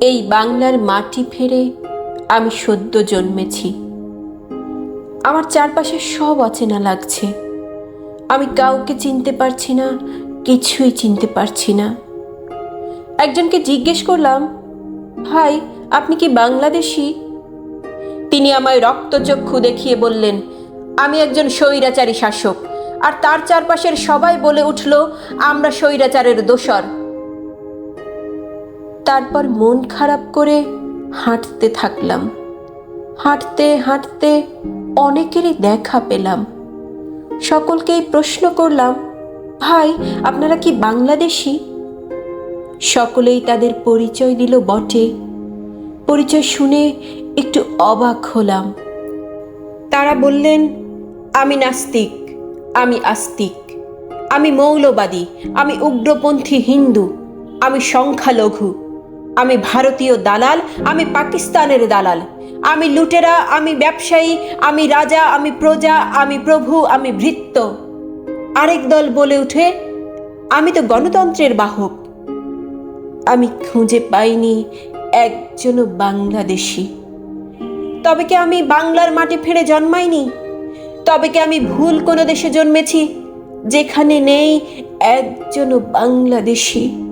এই বাংলার মাটি ফেরে আমি সদ্য জন্মেছি। আমার চারপাশে সব অচেনা লাগছে। আমি কাউকে চিনতে পারছি না, কিছুই চিনতে পারছি না। একজনকে জিজ্ঞেস করলাম, ভাই, আপনি কি বাংলাদেশি? তিনি আমায় রক্তচক্ষু দেখিয়ে বললেন, আমি একজন স্বৈরাচারী শাসক। আর তার চারপাশের সবাই বলে উঠল, আমরা স্বৈরাচারের দোসর তারপর মন খারাপ করে হাঁটতে থাকলাম। হাঁটতে হাঁটতে অনেকেরই দেখা পেলাম। সকলকেই প্রশ্ন করলাম, ভাই, আপনারা কি বাংলাদেশি? সকলেই তাদের পরিচয় দিল বটে। পরিচয় শুনে একটু অবাক হলাম। তারা বললেন, আমি নাস্তিক, আমি আস্তিক, আমি মৌলবাদী, আমি উগ্রপন্থী হিন্দু, আমি সংখ্যালঘু আমি ভারতীয় দালাল, আমি পাকিস্তানের দালাল। আমি লুটেরা, আমি ব্যবসায়ী, আমি রাজা, আমি প্রজা, আমি প্রভু, আমি ভৃত্য। আরেক দল বলে উঠে আমি তো গণতন্ত্রের বাহক। আমি খুঁজে পাইনি একজনও বাংলাদেশি। তবে কি আমি বাংলার মাটি ফেরে জন্মাইনি? তবে কি আমি ভুল কোনো দেশে জন্মেছি, যেখানে নেই একজনও বাংলাদেশি?